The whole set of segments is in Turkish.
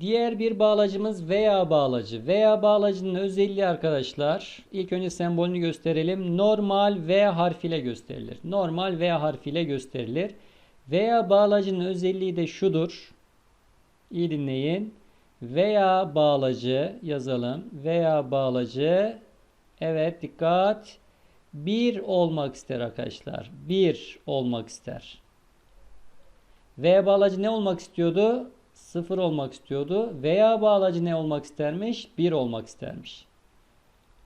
Diğer bir bağlacımız veya bağlacı. Veya bağlacının özelliği arkadaşlar. İlk önce sembolünü gösterelim. Normal V harfiyle gösterilir. Normal V harfiyle gösterilir. Veya bağlacının özelliği de şudur. İyi dinleyin. Veya bağlacı yazalım. Veya bağlacı evet dikkat. Bir olmak ister arkadaşlar. Bir olmak ister. V bağlacı ne olmak istiyordu? 0 olmak istiyordu. Veya bağlacı ne olmak istermiş? 1 olmak istermiş.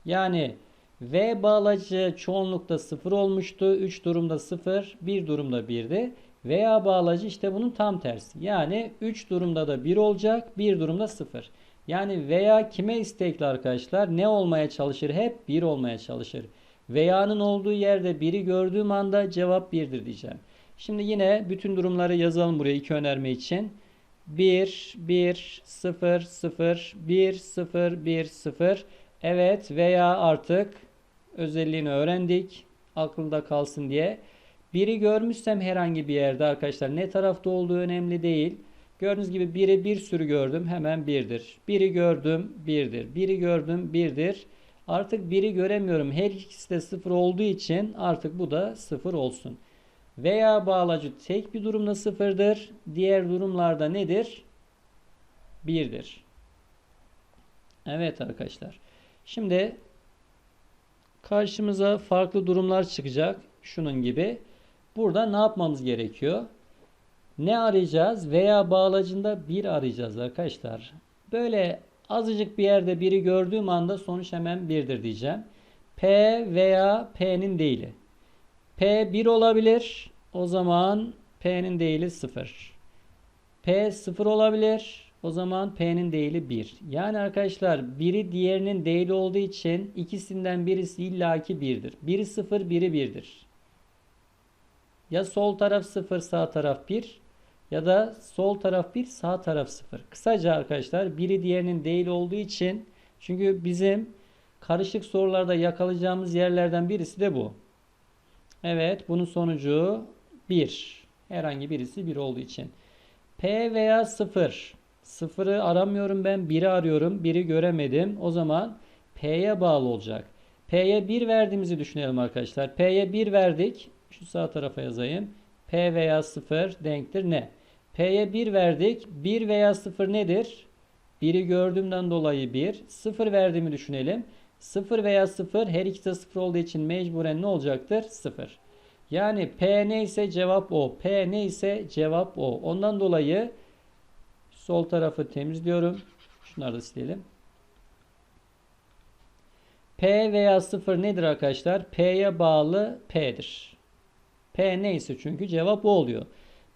Yani V bağlacı çoğunlukta 0 olmuştu. 3 durumda 0, 1 durumda 1'di. Veya bağlacı işte bunun tam tersi. Yani 3 durumda da 1 olacak, 1 durumda 0. Yani veya kime istekli arkadaşlar? Ne olmaya çalışır? Hep 1 olmaya çalışır. Veya'nın olduğu yerde 1'i gördüğüm anda cevap 1'dir diyeceğim. Şimdi yine bütün durumları yazalım buraya iki önerme için. 1, 1, 0, 0, 1, 0, 1, 0. Evet veya artık özelliğini öğrendik. Aklında kalsın diye. Biri görmüşsem herhangi bir yerde arkadaşlar ne tarafta olduğu önemli değil. Gördüğünüz gibi biri bir sürü gördüm hemen birdir. Biri gördüm birdir. Biri gördüm birdir. Artık biri göremiyorum. Her ikisi de sıfır olduğu için artık bu da sıfır olsun. Veya bağlacı tek bir durumda sıfırdır. Diğer durumlarda nedir? Birdir. Evet arkadaşlar. Şimdi karşımıza farklı durumlar çıkacak. Şunun gibi. Burada ne yapmamız gerekiyor? Ne arayacağız? Veya bağlacında bir arayacağız arkadaşlar. Böyle azıcık bir yerde biri gördüğüm anda sonuç hemen birdir diyeceğim. P veya P'nin değili. P 1 olabilir. O zaman P'nin değili 0. P 0 olabilir. O zaman P'nin değili 1. Yani arkadaşlar biri diğerinin değili olduğu için ikisinden birisi illaki 1'dir. Biri 0, biri 1'dir. Ya sol taraf 0, sağ taraf 1 ya da sol taraf 1, sağ taraf 0. Kısaca arkadaşlar biri diğerinin değil olduğu için çünkü bizim karışık sorularda yakalayacağımız yerlerden birisi de bu. Evet bunun sonucu 1. Herhangi birisi 1 olduğu için. P veya 0. 0'ı aramıyorum ben 1'i arıyorum. 1'i göremedim. O zaman P'ye bağlı olacak. P'ye 1 verdiğimizi düşünelim arkadaşlar. P'ye 1 verdik. Şu sağ tarafa yazayım. P veya 0 denktir ne? P'ye 1 verdik. 1 veya 0 nedir? 1'i gördüğümden dolayı 1. 0 verdiğimi düşünelim. 0 veya 0 her ikisi de 0 olduğu için mecburen ne olacaktır? 0. Yani P neyse cevap o. P neyse cevap o. Ondan dolayı sol tarafı temizliyorum. Şunları da silelim. P veya 0 nedir arkadaşlar? P'ye bağlı P'dir. P neyse çünkü cevap o oluyor.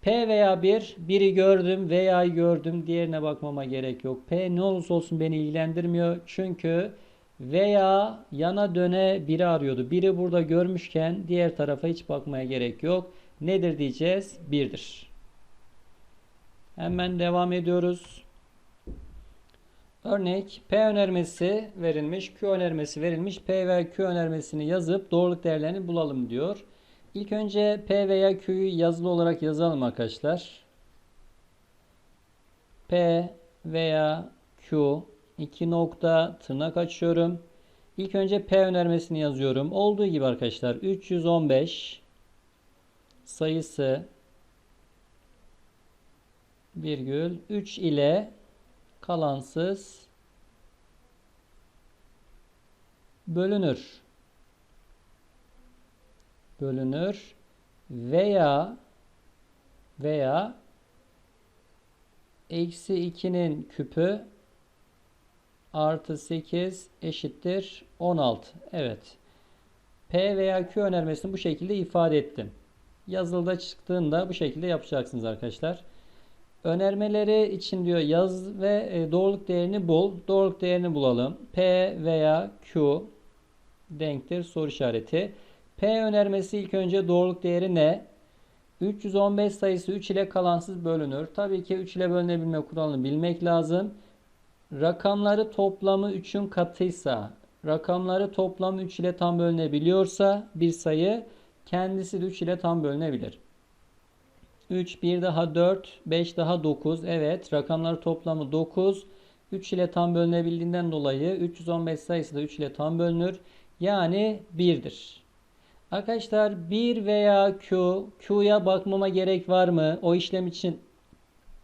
P veya 1, biri gördüm veya gördüm diğerine bakmama gerek yok. P ne olursa olsun beni ilgilendirmiyor. Çünkü veya yana döne biri arıyordu. Biri burada görmüşken diğer tarafa hiç bakmaya gerek yok. Nedir diyeceğiz? 1'dir. Hemen devam ediyoruz. Örnek P önermesi verilmiş, Q önermesi verilmiş. P ve Q önermesini yazıp doğruluk değerlerini bulalım diyor. İlk önce P veya Q'yu yazılı olarak yazalım arkadaşlar. P veya Q iki nokta tırnak açıyorum. İlk önce P önermesini yazıyorum. Olduğu gibi arkadaşlar 315 sayısı virgül 3 ile kalansız bölünür bölünür veya veya eksi 2'nin küpü artı 8 eşittir 16. Evet. P veya Q önermesini bu şekilde ifade ettim. Yazılıda çıktığında bu şekilde yapacaksınız arkadaşlar. Önermeleri için diyor yaz ve e, doğruluk değerini bul. Doğruluk değerini bulalım. P veya Q denktir soru işareti. P önermesi ilk önce doğruluk değeri ne? 315 sayısı 3 ile kalansız bölünür. Tabii ki 3 ile bölünebilme kuralını bilmek lazım. Rakamları toplamı 3'ün katıysa, rakamları toplamı 3 ile tam bölünebiliyorsa bir sayı kendisi de 3 ile tam bölünebilir. 3, 1 daha 4, 5 daha 9. Evet rakamlar toplamı 9. 3 ile tam bölünebildiğinden dolayı 315 sayısı da 3 ile tam bölünür. Yani 1'dir. Arkadaşlar 1 veya Q, Q'ya bakmama gerek var mı? O işlem için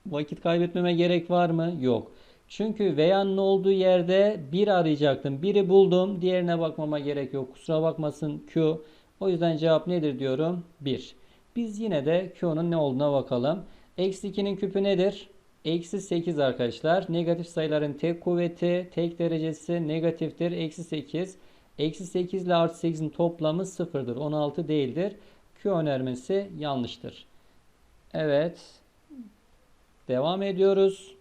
vakit kaybetmeme gerek var mı? Yok. Çünkü veya'nın olduğu yerde 1 arayacaktım. 1'i buldum. Diğerine bakmama gerek yok. Kusura bakmasın Q. O yüzden cevap nedir diyorum? 1. Biz yine de Q'nun ne olduğuna bakalım. Eksi 2'nin küpü nedir? Eksi 8 arkadaşlar. Negatif sayıların tek kuvveti, tek derecesi negatiftir. Eksi 8. Eksi 8 ile artı 8'in toplamı sıfırdır. 16 değildir. Q önermesi yanlıştır. Evet. Devam ediyoruz.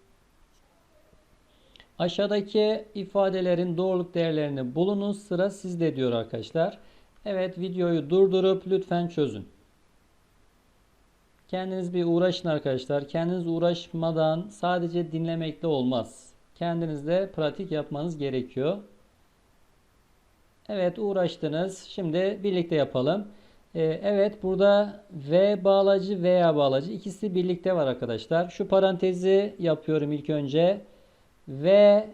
Aşağıdaki ifadelerin doğruluk değerlerini bulunuz. Sıra sizde diyor arkadaşlar. Evet videoyu durdurup lütfen çözün. Kendiniz bir uğraşın arkadaşlar. Kendiniz uğraşmadan sadece dinlemekle olmaz. Kendiniz de pratik yapmanız gerekiyor. Evet uğraştınız. Şimdi birlikte yapalım. Ee, evet burada V bağlacı veya bağlacı ikisi birlikte var arkadaşlar. Şu parantezi yapıyorum ilk önce. V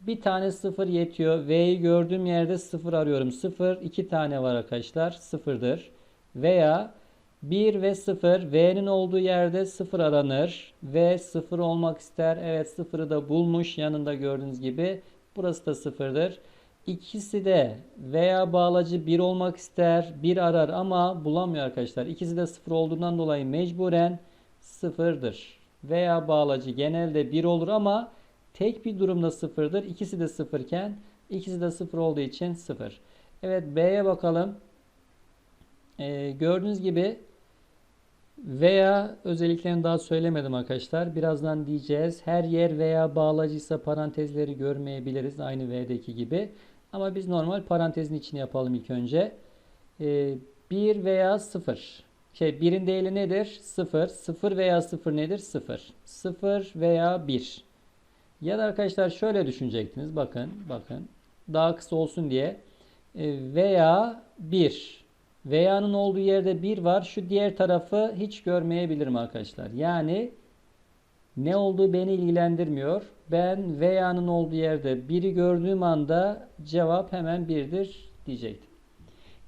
bir tane sıfır yetiyor. V'yi gördüğüm yerde sıfır arıyorum. Sıfır iki tane var arkadaşlar. Sıfırdır. Veya 1 ve 0 V'nin olduğu yerde 0 aranır. V 0 olmak ister. Evet 0'ı da bulmuş. Yanında gördüğünüz gibi. Burası da 0'dır. İkisi de veya bağlacı 1 olmak ister. 1 arar ama bulamıyor arkadaşlar. İkisi de 0 olduğundan dolayı mecburen 0'dır. Veya bağlacı genelde 1 olur ama tek bir durumda 0'dır. İkisi de 0 iken ikisi de 0 olduğu için 0. Evet B'ye bakalım. Ee, gördüğünüz gibi veya özelliklerini daha söylemedim arkadaşlar. Birazdan diyeceğiz. Her yer veya bağlacıysa parantezleri görmeyebiliriz. Aynı V'deki gibi. Ama biz normal parantezin içini yapalım ilk önce. Ee, 1 veya 0. Şey 1'in değeri nedir? 0. 0 veya 0 nedir? 0. 0 veya 1. Ya da arkadaşlar şöyle düşünecektiniz. Bakın bakın. Daha kısa olsun diye. Ee, veya 1. Veya'nın olduğu yerde 1 var. Şu diğer tarafı hiç görmeyebilirim arkadaşlar. Yani ne olduğu beni ilgilendirmiyor. Ben veya'nın olduğu yerde 1'i gördüğüm anda cevap hemen 1'dir diyecektim.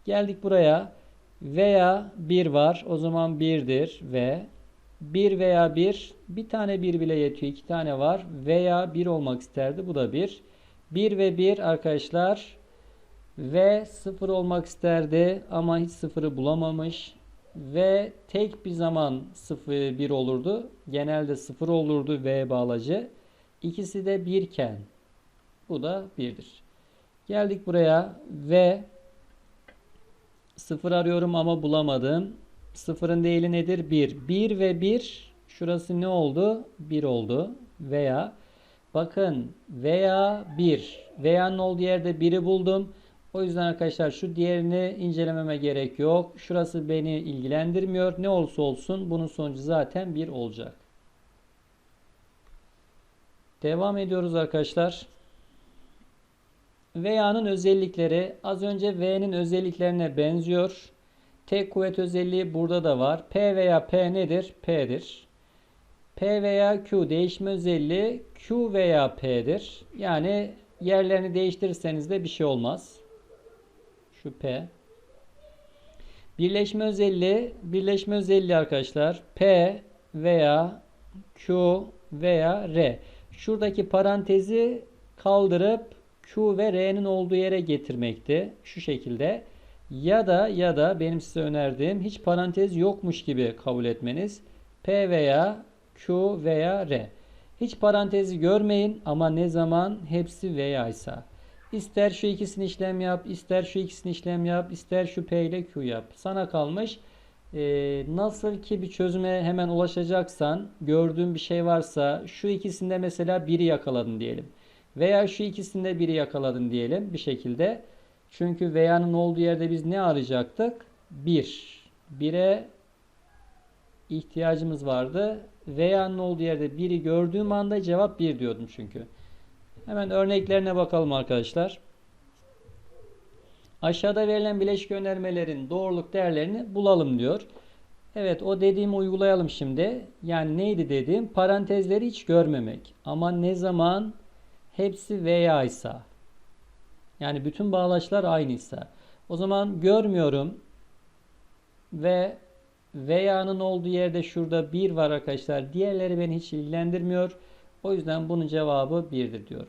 Geldik buraya. Veya 1 var. O zaman 1'dir ve 1 veya 1 bir tane 1 bile yetiyor. 2 tane var. Veya 1 olmak isterdi. Bu da 1. 1 ve 1 arkadaşlar ve 0 olmak isterdi ama hiç 0'ı bulamamış. Ve tek bir zaman 0 1 olurdu. Genelde 0 olurdu V bağlacı. İkisi de 1 iken bu da 1'dir. Geldik buraya ve 0 arıyorum ama bulamadım. 0'ın değili nedir? 1. 1 ve 1 şurası ne oldu? 1 oldu. Veya bakın veya 1. Veya'nın olduğu yerde 1'i buldum. O yüzden arkadaşlar şu diğerini incelememe gerek yok. Şurası beni ilgilendirmiyor. Ne olursa olsun bunun sonucu zaten 1 olacak. Devam ediyoruz arkadaşlar. Veya'nın özellikleri az önce V'nin özelliklerine benziyor. Tek kuvvet özelliği burada da var. P veya P nedir? P'dir. P veya Q değişme özelliği Q veya P'dir. Yani yerlerini değiştirirseniz de bir şey olmaz. Şu P. Birleşme özelliği, birleşme özelliği arkadaşlar P veya Q veya R. Şuradaki parantezi kaldırıp Q ve R'nin olduğu yere getirmekti. Şu şekilde. Ya da ya da benim size önerdiğim hiç parantez yokmuş gibi kabul etmeniz. P veya Q veya R. Hiç parantezi görmeyin ama ne zaman hepsi veya ise. İster şu ikisini işlem yap, ister şu ikisini işlem yap, ister şu P ile Q yap. Sana kalmış. Ee, nasıl ki bir çözüme hemen ulaşacaksan, gördüğün bir şey varsa şu ikisinde mesela biri yakaladın diyelim. Veya şu ikisinde biri yakaladın diyelim bir şekilde. Çünkü veya'nın olduğu yerde biz ne arayacaktık? 1. Bir. 1'e ihtiyacımız vardı. Veya'nın olduğu yerde biri gördüğüm anda cevap 1 diyordum çünkü. Hemen örneklerine bakalım arkadaşlar. Aşağıda verilen bileşik önermelerin doğruluk değerlerini bulalım diyor. Evet o dediğimi uygulayalım şimdi. Yani neydi dediğim? Parantezleri hiç görmemek. Ama ne zaman hepsi veya ise. Yani bütün bağlaçlar aynıysa. O zaman görmüyorum ve veya'nın olduğu yerde şurada 1 var arkadaşlar. Diğerleri beni hiç ilgilendirmiyor. O yüzden bunun cevabı 1'dir diyorum.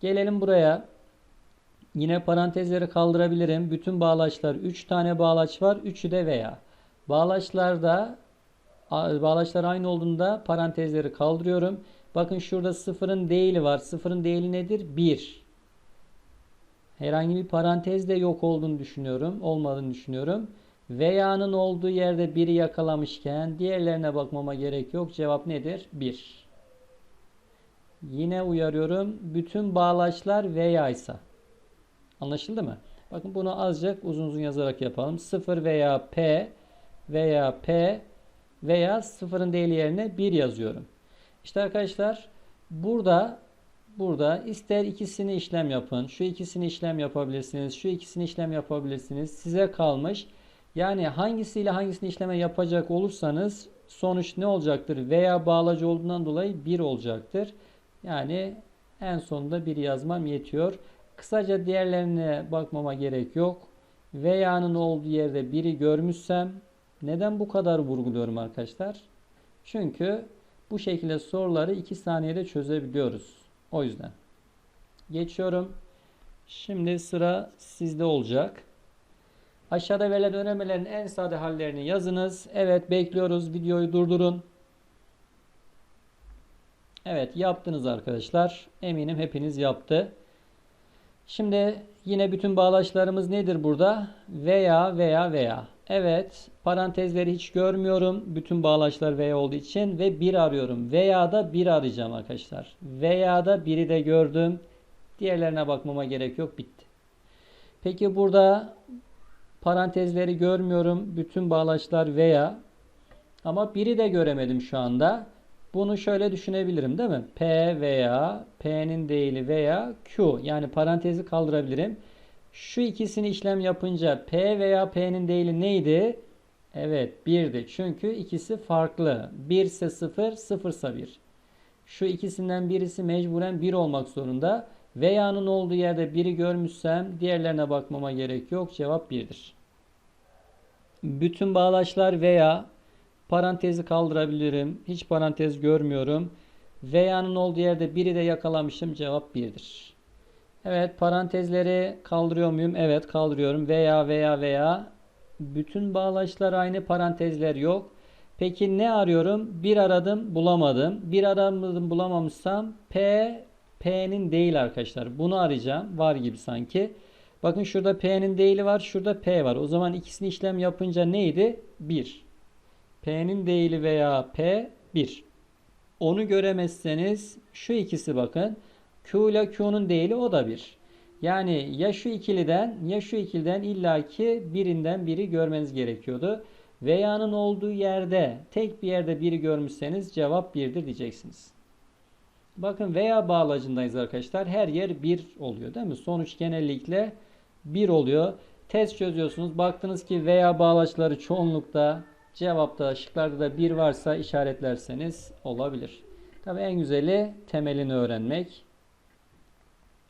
Gelelim buraya. Yine parantezleri kaldırabilirim. Bütün bağlaçlar 3 tane bağlaç var. 3'ü de veya. Bağlaçlarda bağlaçlar aynı olduğunda parantezleri kaldırıyorum. Bakın şurada sıfırın değili var. Sıfırın değili nedir? 1. Herhangi bir parantez de yok olduğunu düşünüyorum. Olmadığını düşünüyorum. Veya'nın olduğu yerde 1'i yakalamışken diğerlerine bakmama gerek yok. Cevap nedir? 1. Yine uyarıyorum. Bütün bağlaçlar veya ise. Anlaşıldı mı? Bakın bunu azıcık uzun uzun yazarak yapalım. 0 veya P veya P veya sıfırın değili yerine 1 yazıyorum. İşte arkadaşlar burada burada ister ikisini işlem yapın. Şu ikisini işlem yapabilirsiniz. Şu ikisini işlem yapabilirsiniz. Size kalmış. Yani hangisiyle hangisini işleme yapacak olursanız sonuç ne olacaktır? Veya bağlacı olduğundan dolayı 1 olacaktır. Yani en sonunda 1 yazmam yetiyor. Kısaca diğerlerine bakmama gerek yok. Veya'nın olduğu yerde biri görmüşsem neden bu kadar vurguluyorum arkadaşlar? Çünkü bu şekilde soruları 2 saniyede çözebiliyoruz. O yüzden. Geçiyorum. Şimdi sıra sizde olacak. Aşağıda verilen önermelerin en sade hallerini yazınız. Evet bekliyoruz. Videoyu durdurun. Evet yaptınız arkadaşlar. Eminim hepiniz yaptı. Şimdi yine bütün bağlaçlarımız nedir burada? Veya veya veya. Evet parantezleri hiç görmüyorum. Bütün bağlaçlar veya olduğu için ve bir arıyorum. Veya da bir arayacağım arkadaşlar. Veya da biri de gördüm. Diğerlerine bakmama gerek yok. Bitti. Peki burada parantezleri görmüyorum. Bütün bağlaçlar veya ama biri de göremedim şu anda. Bunu şöyle düşünebilirim değil mi? P veya P'nin değili veya Q yani parantezi kaldırabilirim. Şu ikisini işlem yapınca P veya P'nin değili neydi? Evet 1'di. Çünkü ikisi farklı. 1 ise 0, 0 ise 1. Şu ikisinden birisi mecburen 1 olmak zorunda. Veya'nın olduğu yerde biri görmüşsem diğerlerine bakmama gerek yok. Cevap 1'dir. Bütün bağlaçlar veya Parantezi kaldırabilirim. Hiç parantez görmüyorum. Veya'nın olduğu yerde biri de yakalamışım. Cevap 1'dir. Evet parantezleri kaldırıyor muyum? Evet kaldırıyorum. Veya veya veya. Bütün bağlaçlar aynı parantezler yok. Peki ne arıyorum? Bir aradım bulamadım. Bir aramadım bulamamışsam P P'nin değil arkadaşlar. Bunu arayacağım. Var gibi sanki. Bakın şurada P'nin değili var. Şurada P var. O zaman ikisini işlem yapınca neydi? 1. P'nin değili veya P 1. Onu göremezseniz şu ikisi bakın. Q ile Q'nun değili o da 1. Yani ya şu ikiliden ya şu ikiliden illaki birinden biri görmeniz gerekiyordu. Veya'nın olduğu yerde tek bir yerde biri görmüşseniz cevap 1'dir diyeceksiniz. Bakın veya bağlacındayız arkadaşlar. Her yer 1 oluyor değil mi? Sonuç genellikle 1 oluyor. Test çözüyorsunuz. Baktınız ki veya bağlaçları çoğunlukta Cevapta şıklarda da bir varsa işaretlerseniz olabilir. Tabi en güzeli temelini öğrenmek.